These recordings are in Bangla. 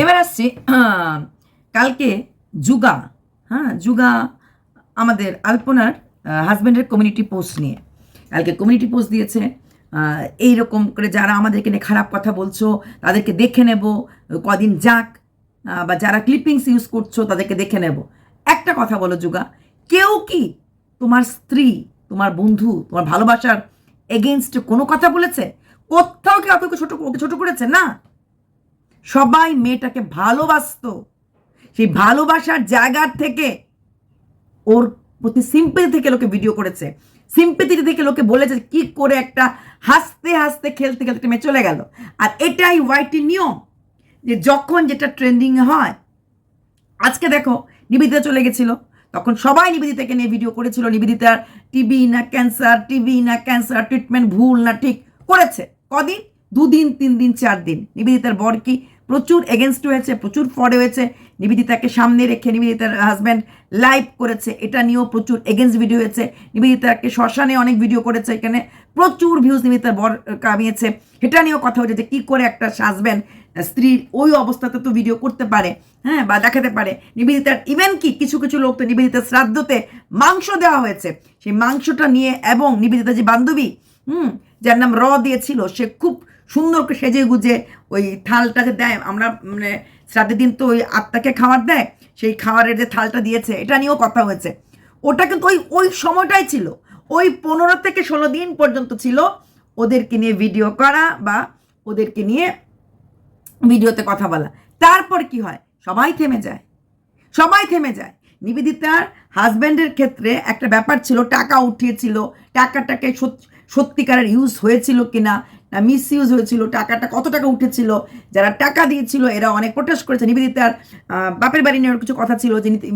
এবার আসছি কালকে যুগা হ্যাঁ যুগা আমাদের আলপনার হাজব্যান্ডের কমিউনিটি পোস্ট নিয়ে। কালকে কমিউনিটি পোস্ট দিয়েছে এই রকম করে যারা আমাদেরকে নিয়ে খারাপ কথা বলছো, তাদেরকে দেখে নেব, কদিন যাক বা যারা ক্লিপিংস ইউজ করছ, তাদেরকে দেখে নেব। একটা কথা বলো যুগা, কেউ কি তোমার স্ত্রী, তোমার বন্ধু, তোমার ভালোবাসার এগেনস্টে কোনো কথা বলেছে? কোথাও কি ওকে ছোট ছোট করেছে? না। সবাই মেয়েটাকে ভালোবাসতো। সেই ভালোবাসার জায়গার থেকে ওর প্রতি সিম্পেথি থেকে লোকে ভিডিও করেছে। সিম্পেথি থেকে লোকে বলেছে কি করে একটা হাসতে হাসতে খেলতে খেলতে মেয়ে চলে গেল। আর এটাই ওয়াইটি নিয়ম, যে যখন যেটা ট্রেন্ডিং হয়, আজকে দেখো নিবেদিতা চলে গেছিল। তখন সবাই নিবেদিতাকে নিয়ে ভিডিও করেছিল। নিবেদিতার টিবি না ক্যান্সার টিবি না ক্যান্সার ট্রিটমেন্ট ভুল না ঠিক করেছে। কদিন? দুদিন তিন দিন চার দিন নিবেদিতার বর কি প্রচুর এগেনস্ট হয়েছে, প্রচুর ফরে হয়েছে। নিবেদিতাকে সামনে রেখে নিবেদিতার হাজব্যান্ড লাইভ করেছে। এটা নিয়েও প্রচুর এগেনস্ট ভিডিও হয়েছে। নিবেদিতাকে শ্মশানে অনেক ভিডিও করেছে। এখানে প্রচুর ভিউজ নিবেদিতার বর কামিয়েছে। এটা নিয়েও কথা হয়েছে যে কী করে একটা হাজব্যান্ড স্ত্রীর ওই অবস্থাতে তো ভিডিও করতে পারে হ্যাঁ বা দেখাতে পারে। নিবেদিতার ইভেন কি? কিছু কিছু লোক তো নিবেদিতার শ্রাদ্ধতে মাংস দেওয়া হয়েছে। সেই মাংসটা নিয়ে এবং নিবেদিতা যে বান্ধবী, হুম, যার নাম র দিয়েছিল, সে খুব সুন্দর করে সেজে গুজে ওই থালটাকে দেয়। আমরা মানে শ্রাদ্ধের দিন তো ওই আত্মাকে খাবার দেয়, সেই খাবারের যে থালটা দিয়েছে, এটা নিয়েও কথা হয়েছে। ওটা কিন্তু ওই ওই সময়টাই ছিল। ওই পনেরো থেকে ষোলো দিন পর্যন্ত ছিল ওদেরকে নিয়ে ভিডিও করা বা ওদেরকে নিয়ে ভিডিওতে কথা বলা। তারপর কি হয়? সবাই থেমে যায়। সবাই থেমে যায়। নিবেদিতার হাজব্যান্ডের ক্ষেত্রে একটা ব্যাপার ছিল, টাকা উঠিয়েছিল, টাকাটাকে সত- সত্যিকারের ইউজ হয়েছিল কিনা না মিস ইউজ হয়েছিল, টাকাটা কত টাকা উঠেছিল, যারা টাকা দিয়েছিল, এরা অনেক প্রোটেস্ট করেছে, নিবেদিতার বাপের বাড়ি নেওয়ার কিছু কথা ছিল যে নীতি-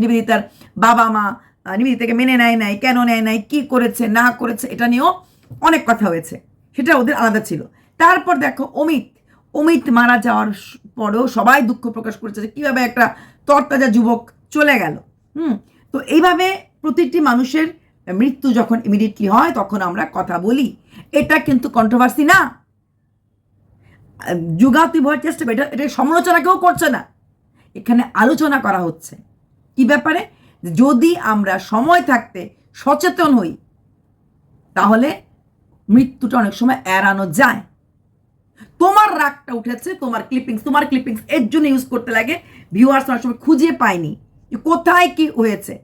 নিবেদিতার বাবা মা নিবেদিতাকে মেনে নেয় নাই, কেন নেয় নাই, কি করেছে, না করেছে, এটা নিয়েও অনেক কথা হয়েছে। সেটা ওদের আলাদা ছিল। তারপর দেখো, অমিত অমিত মারা যাওয়ার পরেও সবাই দুঃখ প্রকাশ করেছে যে কীভাবে একটা তরতাজা যুবক চলে গেল। হুম, তো এইভাবে প্রতিটি মানুষের মৃত্যু যখন ইমিডিয়েটলি হয়, তখন আমরা কথা বলি। এটা কিন্তু কন্ট্রোভার্সি না। যুগাতি ভয়ের চেষ্টা এটা এটা সমালোচনা কেউ করছে না। এখানে আলোচনা করা হচ্ছে। কি ব্যাপারে? যদি আমরা সময় থাকতে সচেতন হই, তাহলে মৃত্যুটা অনেক সময় এড়ানো যায়। তোমার রাগটা উঠেছে, তোমার ক্লিপিংস তোমার ক্লিপিংস এর জন্য ইউজ করতে লাগে। ভিউয়ার্স অনেক সময় খুঁজে পায়নি কোথায় কি হয়েছে।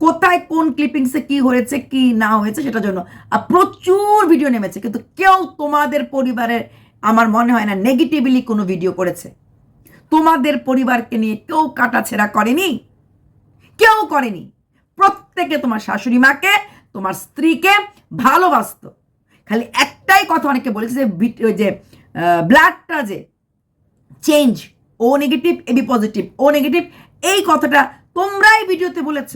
কোথায় কোন ক্লিপিংসে কি হয়েছে, কি না হয়েছে সেটার জন্য। আর প্রচুর ভিডিও নেমেছে, কিন্তু কেউ তোমাদের পরিবারের আমার মনে হয় না নেগেটিভলি কোনো ভিডিও করেছে। তোমাদের পরিবারকে নিয়ে কেউ কাটাছেড়া করেনি? কেউ করেনি। প্রত্যেকে তোমার শাশুড়ি মাকে, তোমার স্ত্রীকে ভালোবাসতো। খালি একটাই কথা অনেকে বলেছে যে যে ব্লাডটা যে change O negative AB positive O negative এই কথাটা তোমরাই ভিডিওতে বলেছ।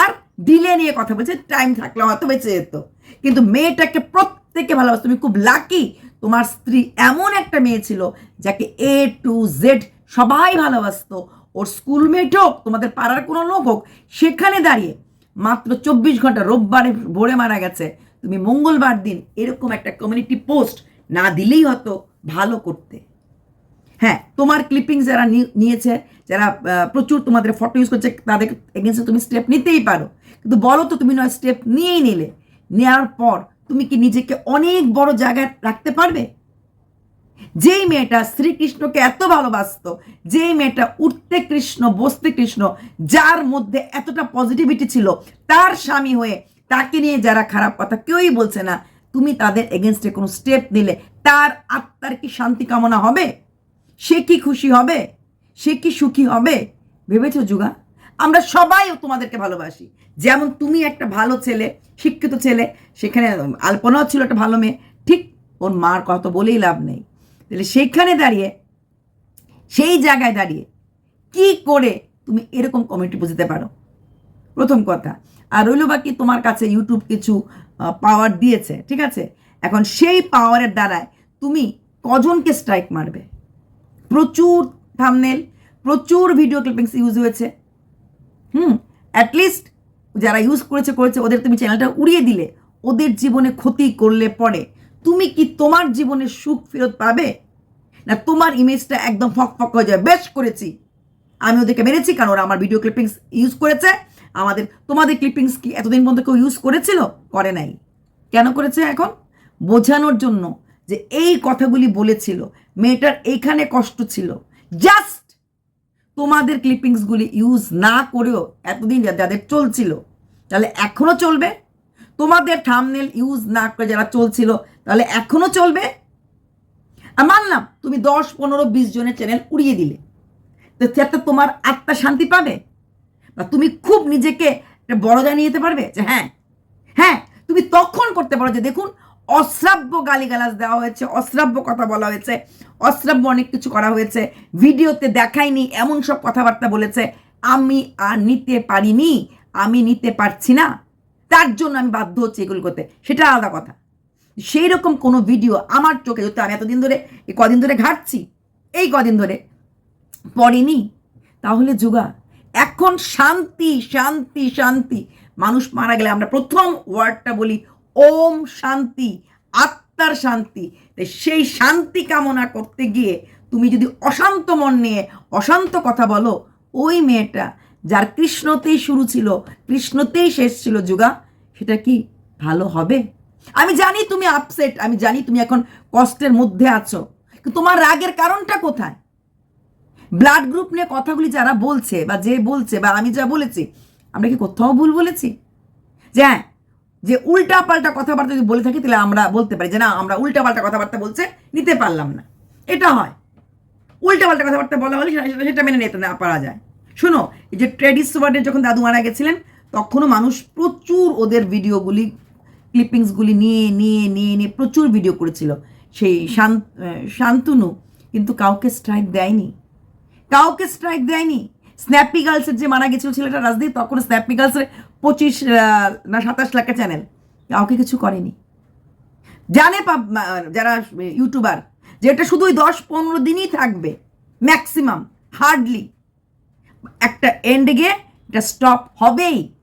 আর ডিলে নিয়ে কথা বলছে টাইম থাকলে হয়তো বেঁচে যেত। কিন্তু মেয়েটাকে প্রত্যেকে ভালোবাসতো। তুমি খুব লাকি তোমার স্ত্রী এমন একটা মেয়ে ছিল যাকে এ টু জেড সবাই ভালোবাসতো। ওর স্কুলমেট হোক, তোমাদের পাড়ার কোনো লোক হোক, সেখানে দাঁড়িয়ে মাত্র চব্বিশ ঘণ্টা রোববারে ভোরে মারা গেছে। তুমি মঙ্গলবার দিন এরকম একটা কমিউনিটি পোস্ট না দিলেই হতো ভালো করতে। হ্যাঁ তোমার ক্লিপিং যারা নিয়েছে, যারা প্রচুর তোমাদের ফটো ইউজ করছে, তাদের এগেনস্টে তুমি স্টেপ নিতেই পারো। কিন্তু বলো তো, তুমি নয় স্টেপ নিয়েই নিলে। নেওয়ার পর তুমি কি নিজেকে অনেক বড় জায়গায় রাখতে পারবে? যেই মেয়েটা শ্রীকৃষ্ণকে এত ভালোবাসতো, যেই মেয়েটা উঠতে কৃষ্ণ, বসতে কৃষ্ণ, যার মধ্যে এতটা পজিটিভিটি ছিল, তার স্বামী হয়ে তাকে নিয়ে যারা খারাপ কথা কেউই বলছে না, তুমি তাদের এগেনস্টে কোনো স্টেপ নিলে, তার আত্মার কি শান্তি কামনা হবে? সে কি খুশি হবে? সে কি সুখী হবে? ভেবেছ যুগা? আমরা সবাই তোমাদেরকে ভালোবাসি। যেমন তুমি একটা ভালো ছেলে, শিক্ষিত ছেলে, সেখানে আলপনাও ছিল একটা ভালো মেয়ে, ঠিক ওর মার কথা বলেই লাভ নেই। তাহলে সেখানে দাঁড়িয়ে, সেই জায়গায় দাঁড়িয়ে কি করে তুমি এরকম কমেন্ট বুঝতে পারো? প্রথম কথা, আর রইল বাকি তোমার কাছে ইউটিউব কিছু পাওয়ার দিয়েছে, ঠিক আছে? এখন সেই পাওয়ারের দ্বারায় তুমি কজনকে স্ট্রাইক মারবে? প্রচুর থামনেল প্রচুর ভিডিও ক্লিপিংস ইউজ হয়েছে। হুম অ্যাটলিস্ট যারা ইউজ করেছে করেছে, ওদের তুমি চ্যানেলটা উড়িয়ে দিলে, ওদের জীবনে ক্ষতি করলে পরে। তুমি কি তোমার জীবনে সুখ ফেরত পাবে? না, তোমার ইমেজটা একদম ফক ফক হয়ে যাবে। বেশ করেছি। আমি ওদেরকে মেরেছি কারণ ওরা আমার ভিডিও ক্লিপিংস ইউজ করেছে। আমাদের, তোমাদের ক্লিপিংস কি এতদিন পর্যন্ত কেউ ইউজ করেছিল? করে নাই। কেন করেছে এখন? বোঝানোর জন্য। যে এই কথাগুলি বলেছিল, মেয়েটার এইখানে কষ্ট ছিল। জাস্ট তোমাদের ক্লিপিংসগুলি ইউজ না করেও এতদিন যাদের চলছিল, তাহলে এখনও চলবে? তোমাদের থামনেল ইউজ না করে যারা চলছিল, তাহলে এখনও চলবে? আর মানলাম, তুমি দশ, পনেরো, বিশ জনের চ্যানেল উড়িয়ে দিলে। তো যাতে তোমার আত্মা শান্তি পাবে? বা তুমি খুব নিজেকে বড় জানিয়ে যেতে পারবে যে হ্যাঁ হ্যাঁ তুমি তখন করতে পারো যে দেখুন অশ্রাব্য গালিগালাজ দেওয়া হয়েছে, অশ্রাব্য কথা বলা হয়েছে, অশ্রাব্য অনেক কিছু করা হয়েছে। ভিডিওতে দেখায়নি, এমন সব কথাবার্তা বলেছে, আমি আর নিতে পারিনি, আমি নিতে পারছি না। তার জন্য আমি বাধ্য হচ্ছি এগুলো করতে। সেটা আলাদা কথা। সেই রকম কোনো ভিডিও আমার চোখে যদি আমি এতদিন ধরে, এই কদিন ধরে ঘাটছি, এই কদিন ধরে পড়েনি। তাহলে যুগা, এখন শান্তি শান্তি শান্তি। মানুষ মারা গেলে আমরা প্রথম ওয়ার্ডটা বলি ওম শান্তি, আত্মার শান্তি। সেই শান্তি কামনা করতে গিয়ে তুমি যদি অশান্ত মন নিয়ে অশান্ত কথা বলো, ওই মেয়েটা যার কৃষ্ণতেই শুরু ছিল, কৃষ্ণতেই শেষ ছিল যুগা, সেটা কি ভালো হবে? আমি জানি তুমি আপসেট আমি জানি তুমি এখন কষ্টের মধ্যে আছো তোমার রাগের কারণটা কোথায়? ব্লাড গ্রুপ নিয়ে কথাগুলি যারা বলছে বা যে বলছে বা আমি যা বলেছি, আমরা কি কোথাও ভুল বলেছি? যে হ্যাঁ যে উল্টা পাল্টা কথাবার্তা যদি বলে থাকি, তাহলে আমরা বলতে পারি যে না, আমরা উল্টা পাল্টা কথাবার্তা বলছে, নিতে পারলাম না। এটা হয়। উল্টা পাল্টা কথাবার্তা বলা হলে সেটা- মেনে নিতে না পারা যায়। শোনো, এই যে ট্রেডিস ওয়ার্ডের যখন দাদু মারা গেছিলেন, তখনও মানুষ প্রচুর ওদের ভিডিওগুলি ক্লিপিংসগুলি নিয়ে নিয়ে নিয়ে নিয়ে প্রচুর ভিডিও করেছিল। সেই শান্ত শান্তনু কিন্তু কাউকে স্ট্রাইক দেয়নি। কাউকে স্ট্রাইক দেয়নি। স্ন্যাপি গার্লসের যে মারা গেছিল ছেলেটা রাজদীপ তখন স্ন্যাপি গার্লসের পঁচিশ না, সাতাশ লাখের চ্যানেল কাউকে কিছু করেনি। জানে যারা ইউটিউবার যে এটা শুধু ওই দশ পনেরো দিনই থাকবে ম্যাক্সিমাম হার্ডলি একটা এন্ডে গিয়ে এটা স্টপ হবেই।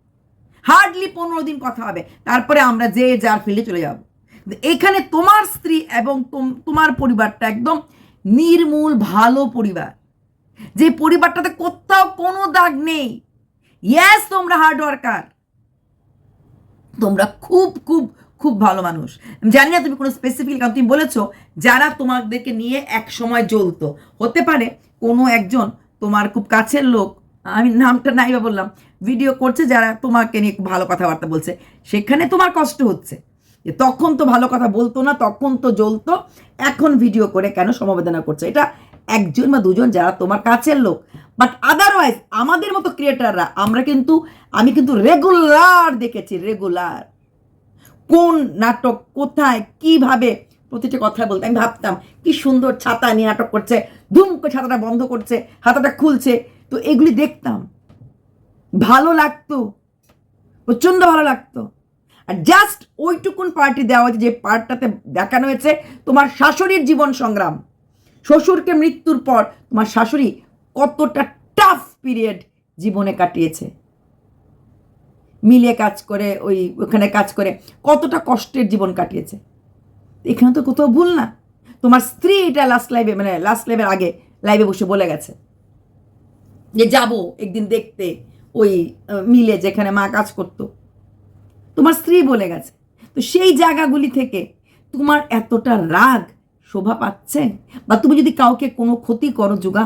হার্ডলি পনেরো দিন কথা হবে। তারপরে আমরা যে যার ফিল্ডে চলে যাব। এখানে তোমার স্ত্রী এবং তোম- তোমার পরিবারটা একদম নির্মূল, ভালো পরিবার। যে পরিবারটাতে কোথাও কোনো দাগ নেই। ইয়াস তোমরা হার্ড ওয়ার্কার তোমরা খুব খুব খুব ভালো মানুষ। জানি না তুমি কোনো স্পেসিফিক কারণ তুমি বলেছ যারা তোমাদেরকে নিয়ে এক সময় জ্বলতো। হতে পারে কোনো একজন তোমার খুব কাছের লোক, আমি নামটা নাই বা বললাম ভিডিও করছে যারা তোমাকে নিয়ে খুব ভালো কথাবার্তা বলছে। সেখানে তোমার কষ্ট হচ্ছে। যে তখন তো ভালো কথা বলতো না, তখন তো জ্বলতো, এখন ভিডিও করে কেন সমবেদনা করছে? এটা একজন বা দুজন যারা তোমার কাছের লোক বাট আদারওয়াইজ আমাদের মতো ক্রিয়েটাররা আমরা কিন্তু, আমি কিন্তু রেগুলার দেখেছি রেগুলার কোন নাটক কোথায়, কীভাবে, প্রতিটা কথা বলতে, আমি ভাবতাম, কি সুন্দর ছাতা নিয়ে নাটক করছে, ধুম করে ছাতাটা বন্ধ করছে, হাতাটা খুলছে, তো এগুলি দেখতাম। ভালো লাগতো প্রচণ্ড ভালো লাগতো। আর জাস্ট ওইটুকুন পার্টি দেওয়া যে পার্টটাতে দেখানো হয়েছে, তোমার শাশুড়ির জীবন সংগ্রাম। শ্বশুরকে মৃত্যুর পর তোমার শাশুড়ি কতটা টাফ পিরিয়ড জীবনে কাটিয়েছে। মিলে কাজ করে, ওই ওখানে কাজ করে, কতটা কষ্টের জীবন কাটিয়েছে। এখানে তো কোথাও ভুল না। তোমার স্ত্রী এটা লাস্ট লাইভে মানে লাস্ট লাইভের আগে লাইভে বসে বলে গেছে যে, যাব একদিন দেখতে। ওই মিলে যেখানে মা কাজ করতো। তোমার স্ত্রী বলে গেছে। তো সেই জায়গাগুলি থেকে তোমার এতটা রাগ শোভা পাচ্ছে? বা তুমি যদি কাউকে কোনো ক্ষতি করো যোগা,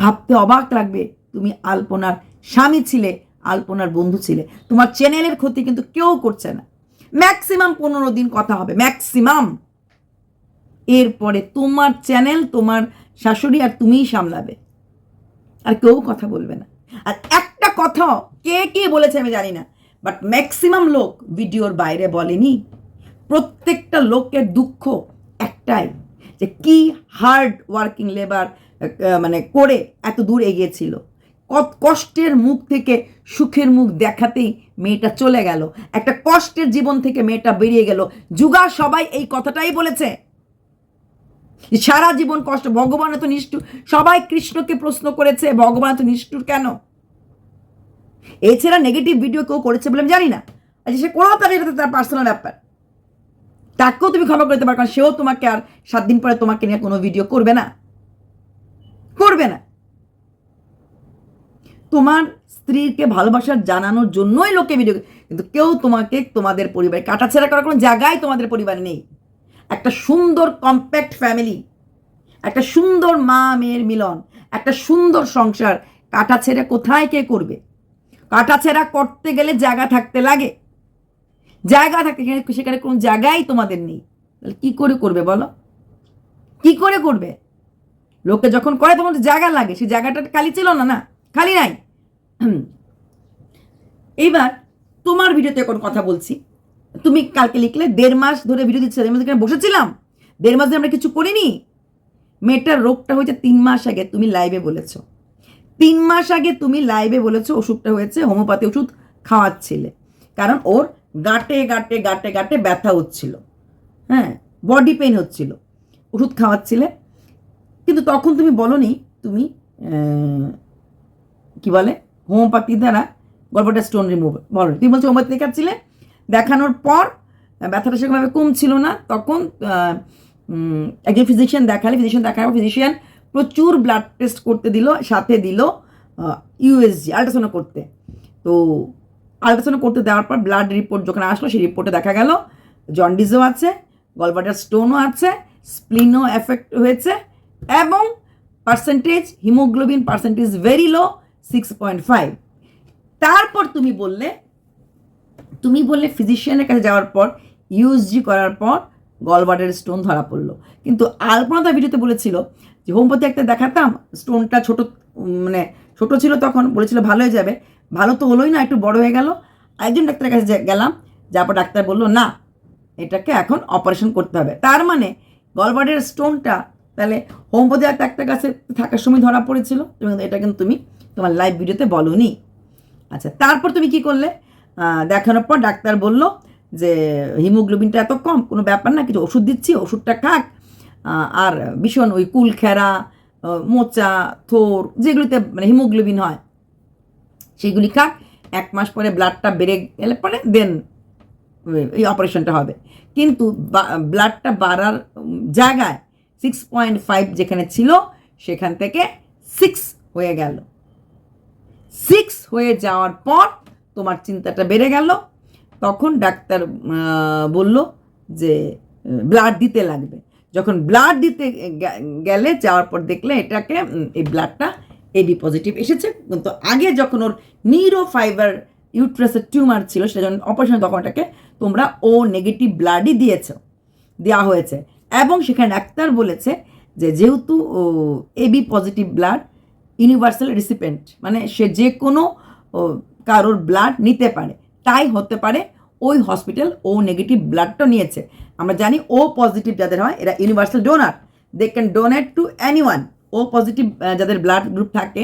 ভাবতে অবাক লাগবে, তুমি আলপনার স্বামী ছিলে, আলপনার বন্ধু ছিলে। তোমার চ্যানেলের ক্ষতি কিন্তু কেউ করছে না। ম্যাক্সিমাম পনেরো দিন কথা হবে, ম্যাক্সিমাম। এরপরে তোমার চ্যানেল, তোমার শাশুড়ি আর তুমিই সামলাবে। আর কেউ কথা বলবে না। আর একটা কথা কে কে বলেছে আমি জানি না বাট ম্যাক্সিমাম লোক ভিডিওর বাইরে বলেনি। প্রত্যেকটা লোকের দুঃখ একটাই যে কি হার্ড ওয়ার্কিং লেবার মানে করে এত দূর এগিয়েছিল। কত কষ্টের মুখ থেকে সুখের মুখ দেখাতেই মেয়েটা চলে গেল। একটা কষ্টের জীবন থেকে মেয়েটা বেরিয়ে গেল। যুগা সবাই এই কথাটাই বলেছে। সারা জীবন কষ্ট ভগবান এত নিষ্ঠুর সবাই কৃষ্ণকে প্রশ্ন করেছে ভগবান এত নিষ্ঠুর কেন? এছাড়া নেগেটিভ ভিডিও কেউ করেছে বলে আমি জানি না। আচ্ছা সে কোনো তার এটা তো তার পার্সোনাল ব্যাপার। তাকেও তুমি ক্ষমা করতে পারো, কারণ সেও তোমাকে আর সাত দিন পরে তোমাকে নিয়ে কোনো ভিডিও করবে না। করবে না। তোমার স্ত্রীকে ভালোবাসার জানানোর জন্যই লোকে ভিডিও কিন্তু কেউ তোমাকে তোমাদের পরিবারে কাটাছেড়া করার কোনো জায়গায় তোমাদের পরিবারে নেই। একটা সুন্দর কম্প্যাক্ট ফ্যামিলি একটা সুন্দর মা মেয়ের মিলন, একটা সুন্দর সংসার কাটাছেড়া কোথায় কে করবে? কাটাছেড়া করতে গেলে জায়গা থাকতে লাগে। জায়গা থাকে সেখানে কোনো জায়গাই তোমাদের নেই। তাহলে কী করে করবে বলো? কি করে করবে? লোকে যখন করে তখন জায়গা লাগে সেই জায়গাটা খালি ছিল না না, খালি নাই। এইবার তোমার ভিডিওতে এখন কথা বলছি। তুমি কালকে লিখলে দেড় মাস ধরে ভিডিও দিচ্ছে আমি এখানে বসেছিলাম। দেড় মাস ধরে আমরা কিছু করিনি। মেয়েটার রোগটা হয়েছে তিন মাস আগে, তুমি লাইভে বলেছ। তিন মাস আগে তুমি লাইভে বলেছ, ওষুধটা হয়েছে, হোমিওপ্যাথি ওষুধ খাওয়াচ্ছিলে। কারণ ওর গাটে গাটে গাটে গাটে ব্যথা হচ্ছিল। হ্যাঁ বডি পেন হচ্ছিল। ওষুধ খাওয়াচ্ছিলে। কিন্তু তখন তুমি বলনি, তুমি কি বলে, হোমিওপ্যাথি দ্বারা গল্পটা স্টোন রিমুভ বলো তুমি বলছো হোমিওপ্যাথি দেখাচ্ছিলে। দেখানোর পর, ব্যথাটা সেরকমভাবে কমছিল না। তখন একজন ফিজিশিয়ান দেখালে ফিজিশিয়ান দেখার পর ফিজিশিয়ান প্রচুর ব্লাড টেস্ট করতে দিল, সাথে দিল ইউএসজি আল্ট্রাসাউন্ড করতে। তো আল্ট্রাসাউন্ড করতে দেওয়ার পর ব্লাড রিপোর্ট যখন আসলো, সেই রিপোর্টে দেখা গেল জন্ডিসও আছে গলবাটার স্টোনও আছে স্প্লিনও এফেক্ট হয়েছে এবং percentage haemoglobin percentage very low six point five তারপর তুমি বললে তুমি বললে ফিজিশিয়ানের কাছে যাওয়ার পর ইউএসজি করার পর গলবাটের স্টোন ধরা পড়ল। কিন্তু আলপনা তার ভিডিওতে বলেছিল যে হোমিওপ্যাথি একটা দেখাতাম স্টোনটা ছোট মানে ছোট ছিল তখন, বলেছিল ভালো হয়ে যাবে। ভালো তো হলোই না, একটু বড় হয়ে গেল। একজন ডাক্তারের কাছে গেলাম যার পর ডাক্তার বলল, না, এটাকে এখন অপারেশন করতে হবে। তার মানে গলবাটের স্টোনটা তাহলে একটা একটা কাছে থাকার সময় ধরা পড়েছিল এবং এটা কিন্তু তুমি তোমার লাইভ ভিডিওতে বলনি। আচ্ছা তারপর তুমি কি করলে? দেখানোর পর ডাক্তার বলল যে, হিমোগ্লোবিনটা এত কম, কোনো ব্যাপার না, কিছু ওষুধ দিচ্ছি, ওষুধটা খাক। আর ভীষণ ওই কুলখেরা মোচা, থোর, যেগুলিতে মানে হিমোগ্লোবিন হয় সেগুলি খাক, এক মাস পরে ব্লাডটা বেড়ে গেলে পরে দেন এই অপারেশনটা হবে। কিন্তু ব্লাডটা বাড়ার জায়গায় সিক্স পয়েন্ট ফাইভ যেখানে ছিল, সেখান থেকে সিক্স হয়ে গেল। সিক্স হয়ে যাওয়ার পর তোমার চিন্তাটা বেড়ে গেল। তখন ডাক্তার বলল যে ব্লাড দিতে লাগবে। যখন ব্লাড দিতে গেলে যাওয়ার পর দেখলে এটাকে এই ব্লাডটা এবি পজিটিভ এসেছে। কিন্তু আগে যখন ওর নিউরো ফাইবার ইউট্রাসের টিউমার ছিল, সেটা যখন অপারেশন তখন ওটাকে তোমরা ও নেগেটিভ ব্লাডই দিয়েছ, দেওয়া হয়েছে। এবং সেখানে ডাক্তার বলেছে যে যেহেতু AB positive blood universal recipient মানে সে যে কোনো কারোর ব্লাড নিতে পারে, তাই হতে পারে ওই হসপিটাল ও নেগেটিভ ব্লাডটা নিয়েছে। আমরা জানি ও পজিটিভ যাদের হয়, এরা universal donor they can donate to any O positive যাদের ব্লাড গ্রুপ থাকে,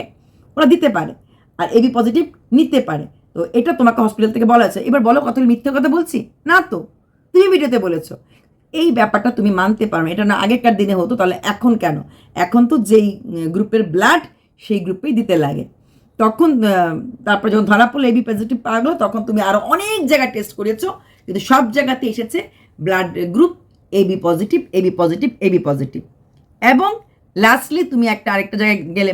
ওরা দিতে পারে। আর এবি পজিটিভ নিতে পারে। তো এটা তোমাকে হসপিটাল থেকে বলা আছে এবার বলো কত মিথ্যে কথা বলছি? না তো। তুমি ভিডিওতে বলেছ। এই ব্যাপারটা তুমি মানতে পারো এটা না আগেকার দিনে হতো, তাহলে এখন কেন? এখন তো যেই গ্রুপের ব্লাড সেই গ্রুপেই দিতে লাগে। তখন তারপর যখন ধরা পড়ল এবি পজিটিভ পাওয়া গেলো, তখন তুমি আরও অনেক জায়গায় টেস্ট করেছ কিন্তু সব জায়গাতে এসেছে blood group AB positive AB positive AB positive এবং লাস্টলি তুমি একটা আরেকটা জায়গায় গেলে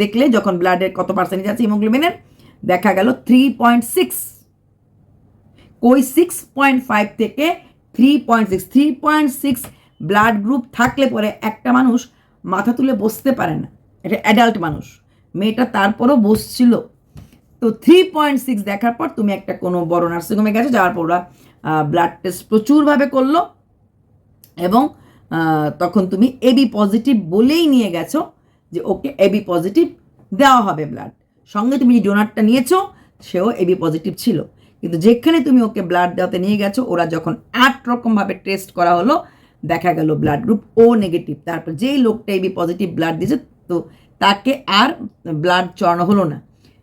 দেখলে যখন ব্লাডের কত পার্সেন্টেজ আছে হিমোগ্লোবিনের দেখা গেল থ্রি পয়েন্ট সিক্স কই সিক্স পয়েন্ট ফাইভ থেকে three point six three point six blood group থাকলে পরে একটা মানুষ মাথা তুলে বসতে পারে না। এটা অ্যাডাল্ট মানুষ। মেয়েটা তারপরও বসছিল। তো থ্রি পয়েন্ট সিক্স দেখার পর তুমি একটা কোনো বড় নার্সিংহোমে গেছো, যাওয়ার পর ওরা ব্লাড টেস্ট প্রচুরভাবে করল। এবং তখন তুমি এবি পজিটিভ বলেই নিয়ে গেছো যে ওকে এবি পজিটিভ দেওয়া হবে ব্লাড সঙ্গে তুমি যে ডোনারটা নিয়েছো, সেও এবি পজিটিভ ছিল। কিন্তু যেখানে তুমি ওকে ব্লাড দেওয়াতে নিয়ে গেছো, ওরা যখন আট রকমভাবে টেস্ট করা হলো, দেখা গেল ব্লাড গ্রুপ ও নেগেটিভ তারপর যেই লোকটা এবি পজিটিভ ব্লাড দিয়েছে, তো তাকে আর ব্লাড চড়ানো হলো না।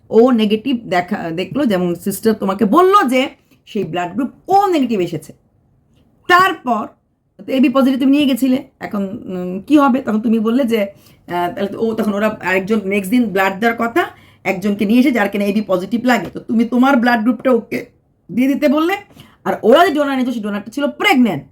ও নেগেটিভ দেখা, দেখল, যেমন সিস্টার তোমাকে বলল যে সেই ব্লাড গ্রুপ ও নেগেটিভ এসেছে। তারপর তো এবি পজিটিভ নিয়ে গেছিলে, এখন কি হবে? তখন তুমি বললে যে তাহলে ও, তখন ওরা আরেকজন নেক্সট দিন ব্লাড দেওয়ার কথা, একজনকে নিয়ে এসে যার কিনা এবি পজিটিভ লাগে। তো তুমি তোমার ব্লাড গ্রুপটা ওকে দিয়ে দিতে বললে, আর ওরা যে ডোনার নিয়েছে সেই ডোনারটা ছিল প্রেগনেন্ট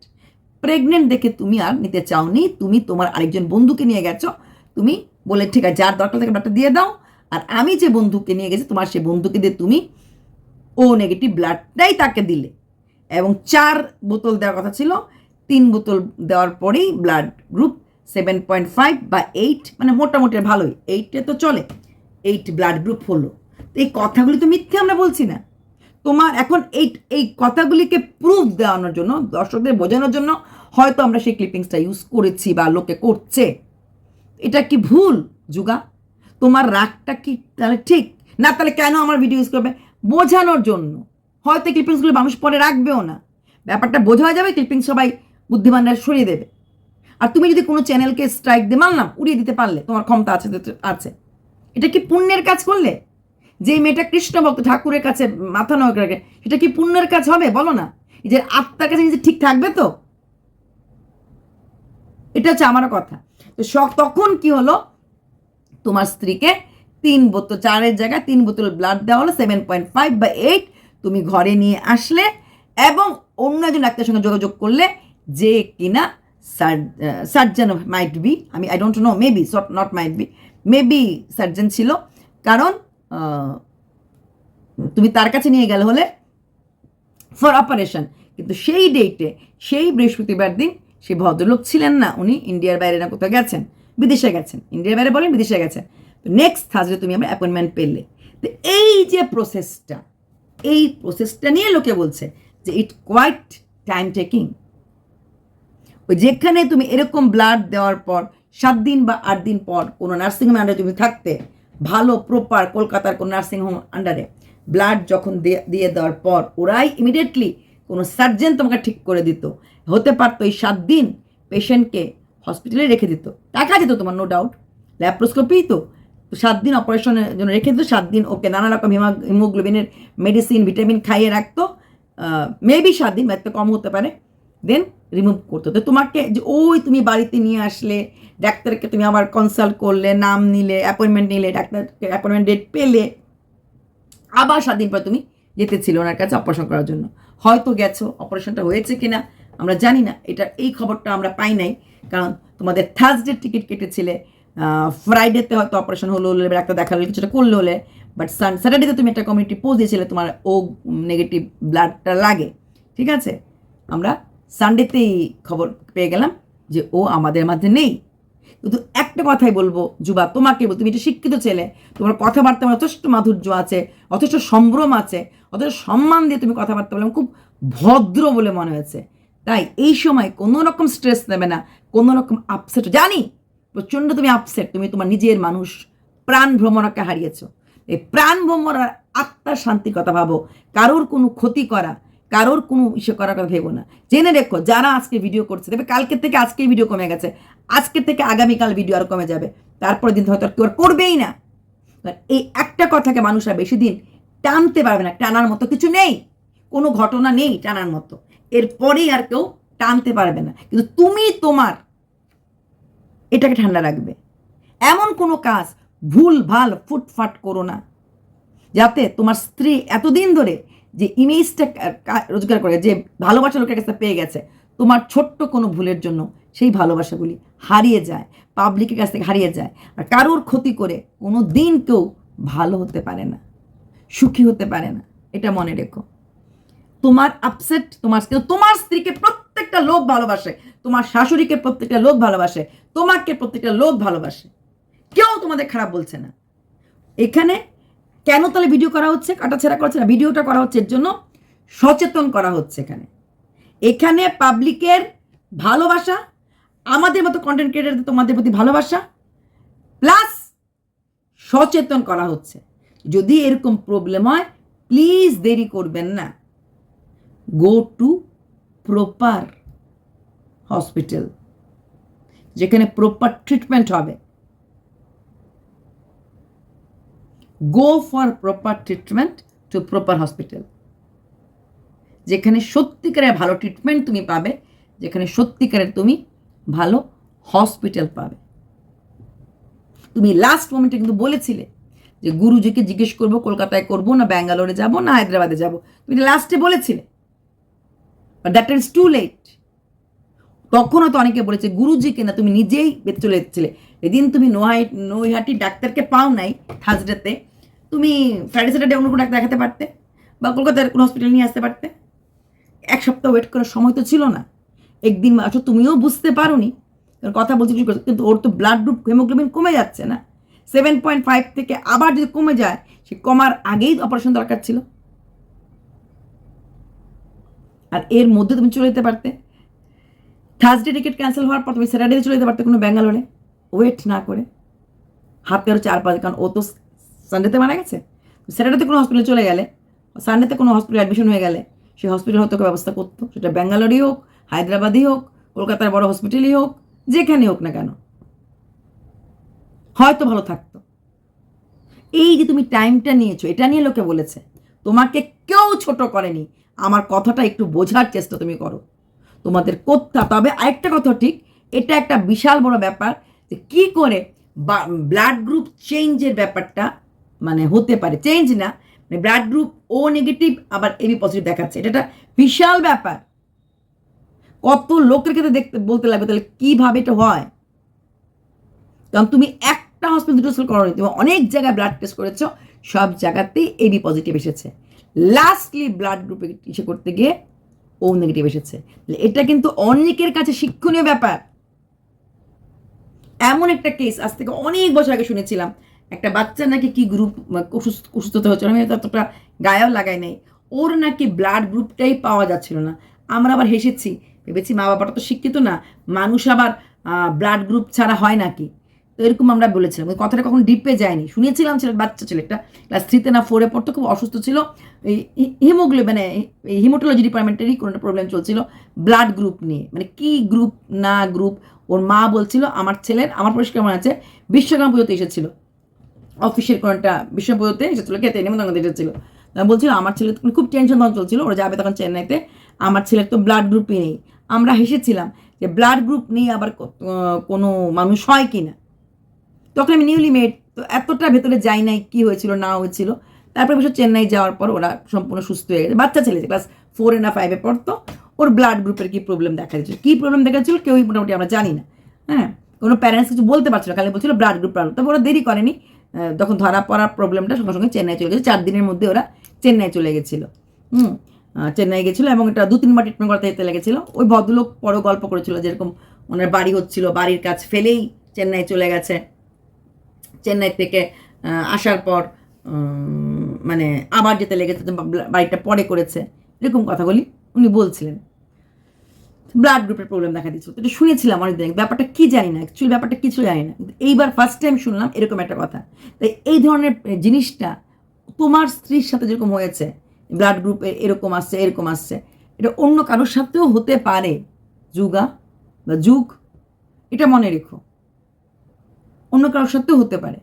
প্রেগনেন্ট দেখে তুমি আর নিতে চাওনি, তুমি তোমার আরেকজন বন্ধুকে নিয়ে গেছো, তুমি বলে ঠিক আছে, যার দরকার থেকে ব্লাডটা দিয়ে দাও। আর আমি যে বন্ধুকে নিয়ে গেছি, তোমার সেই বন্ধুকে দিয়ে তুমি ও নেগেটিভ ব্লাডটাই তাকে দিলে। এবং চার বোতল দেওয়ার কথা ছিল তিন বোতল দেওয়ার পরেই blood group seven point five বা এইট মানে মোটামুটি ভালোই। এইটে তো চলে। এইট ব্লাড গ্রুপ হলো। তো এই কথাগুলি তো মিথ্যে আমরা বলছি না। তোমার এখন এই এই কথাগুলিকে প্রুফ দেওয়ানোর জন্য, দর্শকদের বোঝানোর জন্য হয়তো আমরা সেই ক্লিপিংসটা ইউজ করেছি বা লোকে করছে। এটা কি ভুল, যুগা? তোমার রাগটা কি তাহলে ঠিক? না, তাহলে কেন আমার ভিডিও ইউজ করবে? বোঝানোর জন্য। হয়তো ক্লিপিংসগুলো মানুষ পরে রাখবেও না। ব্যাপারটা বোঝা যাবে ক্লিপিংস সবাই বুদ্ধিমানরা সরিয়ে দেবে। আর তুমি যদি কোনো চ্যানেলকে স্ট্রাইক দিয়ে মানলাম উড়িয়ে দিতে পারলে, তোমার ক্ষমতা আছে আছে। এটা কি পুণ্যের কাজ করলে? যে মেয়েটা কৃষ্ণ ভক্ত ঠাকুরের কাছে মাথা নয় রাখে সেটা কি পুণ্যের কাজ হবে? বলো না। যে আত্মার কাছে নিজে ঠিক থাকবে তো? এটা হচ্ছে আমারও কথা। তো শখ তখন কি হলো? তোমার স্ত্রীকে তিন বোতল, চারের জায়গায় তিন বোতল ব্লাড দেওয়া হলো সেভেন পয়েন্ট ফাইভ বা এইট তুমি ঘরে নিয়ে আসলে এবং অন্য একজন ডাক্তারের সঙ্গে যোগাযোগ করলে যে কিনা সার্জন মাইট বি আমি I don't know maybe not might be maybe surgeon ছিল, কারণ তুমি তার কাছে নিয়ে গেলে হলে ফর অপারেশন কিন্তু সেই ডেটে সেই বৃহস্পতিবার দিন সেই ভদ্রলোক ছিলেন না, উনি ইন্ডিয়ার বাইরে না, কোথাও গেছেন, বিদেশে গেছেন, ইন্ডিয়ার বাইরে বলেন বিদেশে গেছেন, তো নেক্সট থার্সডে তুমি আমরা অ্যাপয়েন্টমেন্ট পেলে, তো এই যে প্রসেসটা এই প্রসেসটা নিয়ে লোকে বলছে যে ইট কোয়াইট টাইম টেকিং যেখানে তুমি এরকম ব্লাড দেওয়ার পর সাত দিন বা আট দিন পর কোনো নার্সিংহোম আন্ডারে তুমি থাকতে, ভালো প্রপার কলকাতার কোনো নার্সিংহোম আন্ডারে ব্লাড যখন দিয়ে- দেওয়ার পর ওরাই ইমিডিয়েটলি কোনো সার্জেন তোমাকে ঠিক করে দিত। হতে পারতো এই সাত দিন পেশেন্টকে হসপিটালে রেখে দিত। টাকা যেত তোমার নো ডাউট ল্যাপ্রোস্কোপি তো। সাত দিন অপারেশনের জন্য রেখে দিত, সাত দিন ওকে নানা রকম হিমা হিমোগ্লোবিনের মেডিসিন ভিটামিন খাইয়ে রাখতো। মেবি সাত দিন বা কম হতে পারে। দেন রিমুভ করতো তো তোমাকে যে, ওই তুমি বাড়িতে নিয়ে আসলে, ডাক্তারকে তুমি আবার কনসাল্ট করলে, নাম নিলে অ্যাপয়েন্টমেন্ট নিলে, ডাক্তারকে অ্যাপয়েন্টমেন্ট ডেট পেলে, আবার সাত দিন পর তুমি যেতে ছিল ওনার কাছে অপারেশন করার জন্য। হয়তো গেছো অপারেশনটা হয়েছে কিনা, আমরা জানি না। এটা, এই খবরটা আমরা পাই নাই। কারণ তোমাদের থার্সডে টিকিট কেটেছিলে ফ্রাইডেতে হয়তো অপারেশন হলো, হলে ডাক্তার দেখালে, কিছুটা করলে হলে। বাট সান স্যাটারডেতে তুমি একটা কমিউনিটি পোস্ট দিয়েছিলে তোমার ও নেগেটিভ ব্লাডটা লাগে। ঠিক আছে? আমরা সানডেতেই খবর পেয়ে গেলাম যে ও আমাদের মাঝে নেই। কিন্তু একটা কথাই বলব, যুবা, তোমাকে তুমি একটা শিক্ষিত ছেলে, তোমার কথাবার্তা যথেষ্ট মাধুর্য আছে, যথেষ্ট সম্ভ্রম আছে, যথেষ্ট সম্মান দিয়ে তুমি কথাবার্তা বললাম খুব ভদ্র বলে মনে হয়েছে। তাই এই সময় কোনো রকম স্ট্রেস নেবে না, কোনো রকম আপসেট জানি, প্রচণ্ড তুমি আপসেট তুমি তোমার নিজের মানুষ, প্রাণ ভ্রমণকে হারিয়েছো। এই প্রাণ ভ্রমণ আর আত্মার শান্তির কথা ভাবো, কারোর কোনো ক্ষতি করা কারোর কোনো ইসে করার কথা ভেবো না। জেনে রেখো, যারা আজকে ভিডিও করছে, দেখবে কালকের থেকে আজকেই ভিডিও কমে গেছে। আজকের থেকে আগামীকাল ভিডিও আর কমে যাবে। তারপরে দিন হয়তো আর কেউ আর করবেই না। এই একটা কথাকে মানুষরা বেশি দিন টানতে পারবে না, টানার মতো কিছু নেই। কোনো ঘটনা নেই টানার মতো। এরপরেই আর কেউ টানতে পারবে না। কিন্তু তুমি তোমার এটাকে ঠান্ডা রাখবে। এমন কোনো কাজ ভুল, ভালো, ফুটফাট করো না। যাতে তোমার স্ত্রী এতদিন ধরে যে ইমেজটা রোজগার করে, যে ভালোবাসা লোকের কাছে পেয়ে গেছে, তোমার ছোট্ট কোনো ভুলের জন্য সেই ভালোবাসাগুলি হারিয়ে যায় পাবলিকের কাছ থেকে হারিয়ে যায়। আর কারোর ক্ষতি করে কোনো দিন কেউ ভালো হতে পারে না, সুখী হতে পারে না, এটা মনে রেখো। তোমার আপসেট তোমার তোমার স্ত্রীকে প্রত্যেকটা লোক ভালোবাসে, তোমার শাশুড়িকে প্রত্যেকটা লোক ভালোবাসে, তোমাকে প্রত্যেকটা লোক ভালোবাসে, কেউ তোমাদের খারাপ বলছে না। এখানে কেন তাহলে ভিডিও করা হচ্ছে? কাটাছেড়া করছে না? ভিডিওটা করা হচ্ছে এর জন্য সচেতন করা হচ্ছে এখানে। এখানে পাবলিকের ভালোবাসা, আমাদের মতো কন্টেন্ট ক্রিয়েটারদের তোমাদের প্রতি ভালোবাসা প্লাস সচেতন করা হচ্ছে। যদি এরকম প্রবলেম হয় প্লিজ দেরি করবেন না। গো টু প্রপার হসপিটাল যেখানে প্রপার ট্রিটমেন্ট হবে। Go for proper treatment to proper hospital যেখানে সত্যিকারের ভালো ট্রিটমেন্ট তুমি পাবে, যেখানে সত্যিকারের তুমি ভালো হসপিটাল পাবে। তুমি লাস্ট মোমেন্টে কিন্তু বলেছিলে যে গুরুজিকে জিজ্ঞেস করব, কলকাতায় করব না, ব্যাঙ্গালোরে যাব না, হায়দ্রাবাদে যাব। তুমি লাস্টে বলেছিলে। But that is too late তখনও তো অনেকে বলেছে গুরুজিকে না তুমি নিজেই বেঁচে চলে এসেছিলে। এদিন তুমি নোহাই নৈহাটি ডাক্তারকে পাও নাই থার্সডেতে তুমি ফ্রাইডে স্যাটারডে অন্য কোনো ডাক্তার দেখাতে পারতে বা কলকাতার কোনো হসপিটাল নিয়ে আসতে পারতে। এক সপ্তাহ ওয়েট করার সময় তো ছিল না। একদিন আসলে তুমিও বুঝতে পারোনি। কারণ কথা বলছি কিন্তু ওর তো ব্লাড গ্রুপ হেমোগ্লোবিন কমে যাচ্ছে না। সেভেন পয়েন্ট ফাইভ থেকে আবার যদি কমে যায়, সে কমার আগেই অপারেশন দরকার ছিল। আর এর মধ্যে তুমি চলে যেতে পারতে। থার্সডে টিকিট ক্যান্সেল হওয়ার পর তুমি স্যাটারডে চলে যেতে পারতে কোনো ব্যাঙ্গালোরে ওয়েট না করে। হাতে আরও চার পাঁচ, কারণ ও তো সানডেতে মারা গেছে। স্যাটারডেতে কোনো হসপিটালে চলে গেলে সানডেতে কোনো হসপিটালে অ্যাডমিশন হয়ে গেলে সেই হসপিটাল হয়তো ব্যবস্থা করতো। সেটা ব্যাঙ্গালোরই হোক, হায়দ্রাবাদই হোক, কলকাতার বড় হসপিটালই হোক যেখানে হোক না কেন। হয়তো ভালো থাকতো। এই যে তুমি টাইমটা নিয়েছো, এটা নিয়ে লোকে বলেছে, তোমাকে কেউ ছোট করেনি। আমার কথাটা একটু বোঝার চেষ্টা তুমি করো। তোমাদের করতে তবে আরেকটা কথা ঠিক, এটা একটা বিশাল বড় ব্যাপার যে কী করে ব্লাড গ্রুপ চেঞ্জের ব্যাপারটা মানে হতে পারে। চেঞ্জ না মানে ব্লাড গ্রুপ ও নেগেটিভ আবার এবি পজিটিভ দেখাচ্ছে। এটা একটা বিশাল ব্যাপার। কত লোকের ক্ষেত্রে দেখতে, বলতে লাগবে তাহলে কীভাবে এটা হয়? কারণ তুমি একটা হসপিটাল দুটো হসপিটাল করো তুমি অনেক জায়গায় ব্লাড টেস্ট করেছ, সব জায়গাতেই এবি পজিটিভ এসেছে। লাস্টলি ব্লাড গ্রুপে ইসে করতে গিয়ে ও নেগেটিভ এসেছে। এটা কিন্তু অনেকের কাছে শিক্ষণীয় ব্যাপার। এমন একটা কেস আজ থেকে অনেক বছর আগে শুনেছিলাম, একটা বাচ্চা নাকি কি গ্রুপ অসুস্থতা হচ্ছিল আমি ততটা গায়েও লাগাই নাই। ওর নাকি ব্লাড গ্রুপটাই পাওয়া যাচ্ছিল না। আমরা আবার হেসেছি, ভেবেছি মা বাবাটা তো শিক্ষিত না, মানুষ আবার ব্লাড গ্রুপ ছাড়া হয় নাকি? তো এরকম আমরা বলেছিলাম। ওই কথাটা কখন ডিপে যায়নি। শুনেছিলাম ছেলে বাচ্চা ছেলেটা। ক্লাস থ্রিতে না ফোরে পড়তো, খুব অসুস্থ ছিল। এই হিমোগ্লো মানে হিমোটোলজি ডিপার্টমেন্টেরই কোনো একটা প্রবলেম চলছিল। ব্লাড গ্রুপ নিয়ে। মানে কি গ্রুপ না গ্রুপ ওর মা বলছিল, আমার ছেলের, আমার পরিষ্কার মনে আছে বিশ্বকর্মা পুজোতে এসেছিল। অফিসের কোনো একটা বিশ্ব পুজোতে এসেছিল, খেতে নিমন্ত্রণ এসেছিল। আমি বলছিল আমার ছেলে তখন খুব টেনশন তখন চলছিল, ওরা যাবে তখন চেন্নাইতে। আমার ছেলের তো ব্লাড গ্রুপই নেই। আমরা হেসেছিলাম যে ব্লাড গ্রুপ নিয়ে আবার কোনো মানুষ হয় কি না তখন আমি নিউলি মেড তো এতটা ভেতরে যাই নাই কি হয়েছিল, না হয়েছিল। তারপরে বছর চেন্নাই যাওয়ার পর ওরা সম্পূর্ণ সুস্থ হয়ে গেছে। বাচ্চা ছেলে ক্লাস ফোরে না ফাইভে পড়তো, ওর ব্লাড গ্রুপের কি প্রবলেম দেখা দিচ্ছিল কী প্রবলেম দেখা দিচ্ছিল কেউই মোটামুটি আমরা জানি না। হ্যাঁ কোনো প্যারেন্টস কিছু বলতে পারছিল খালি বলছিল ব্লাড গ্রুপ প্রবলেম তবে ওরা দেরি করেনি। তখন ধরা পড়ার প্রবলেমটা সঙ্গে সঙ্গে চেন্নাই চলে গেছে। চার দিনের মধ্যে ওরা চেন্নাই চলে গেছিল। হুম চেন্নাই গেছিল এবং এটা দু, তিনবার ট্রিটমেন্ট করতে যেতে লেগেছিলো। ওই ভদ্রলোক বড় গল্প করেছিল, যেরকম ওনার বাড়ি হচ্ছিল, বাড়ির কাজ ফেলেই চেন্নাই চলে গেছে। চেন্নাই থেকে আসার পর মানে আবার যেতে লেগেছে বাড়িটা পরে করেছে। এরকম কথাগুলি উনি বলছিলেন। ব্লাড গ্রুপের প্রবলেম দেখা দিচ্ছিল এটা শুনেছিলাম অনেকদিন ব্যাপারটা কি জানি না অ্যাকচুয়ালি ব্যাপারটা কিছু জানি না। এইবার ফার্স্ট টাইম শুনলাম এরকম একটা কথা। তাই এই ধরনের জিনিসটা তোমার স্ত্রীর সাথে যেরকম হয়েছে ব্লাড গ্রুপে এরকম আসছে এরকম আসছে, এটা অন্য কারোর সাথেও হতে পারে। যুগা বা যুগ, এটা মনে রেখো। অন্য কারোর সত্ত্বেও হতে পারে।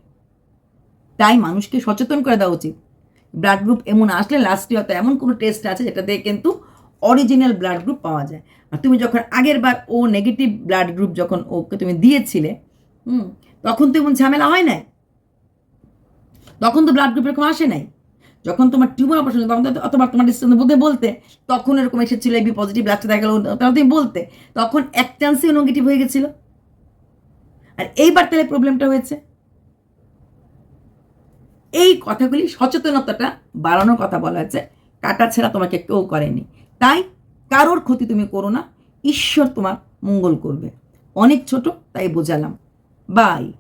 তাই মানুষকে সচেতন করে দেওয়া উচিত। ব্লাড গ্রুপ এমন আসলে লাস্টে হয়তো এমন কোনো টেস্ট আছে যেটা দিয়ে কিন্তু অরিজিনাল ব্লাড গ্রুপ পাওয়া যায়। আর তুমি যখন আগের বার ও নেগেটিভ ব্লাড গ্রুপ যখন ওকে তুমি দিয়েছিলে, হুম, তখন তো এমন ঝামেলা হয় নাই। তখন তো ব্লাড গ্রুপ এরকম আসে নাই। যখন তোমার টিউমার অপারেশন তখন তো অথবা তোমার ডিস্টেন্স মধ্যে বলতে, তখন এরকম এসেছিল এবি পজিটিভ ব্লাডটা দেখা গেল তখন তুমি বলতে, তখন এক চান্সেও নেগেটিভ হয়ে গেছিল। আর এইবার তাহলে প্রবলেমটা হয়েছে। এই কথাগুলি সচেতনতাটা বাড়ানোর কথা বলা হয়েছে। কাটা ছেঁড়া তোমাকে কেউ করেনি। তাই কারোর ক্ষতি তুমি করো না। ঈশ্বর তোমার মঙ্গল করবে। অনেক ছোট, তাই বোঝালাম। বাই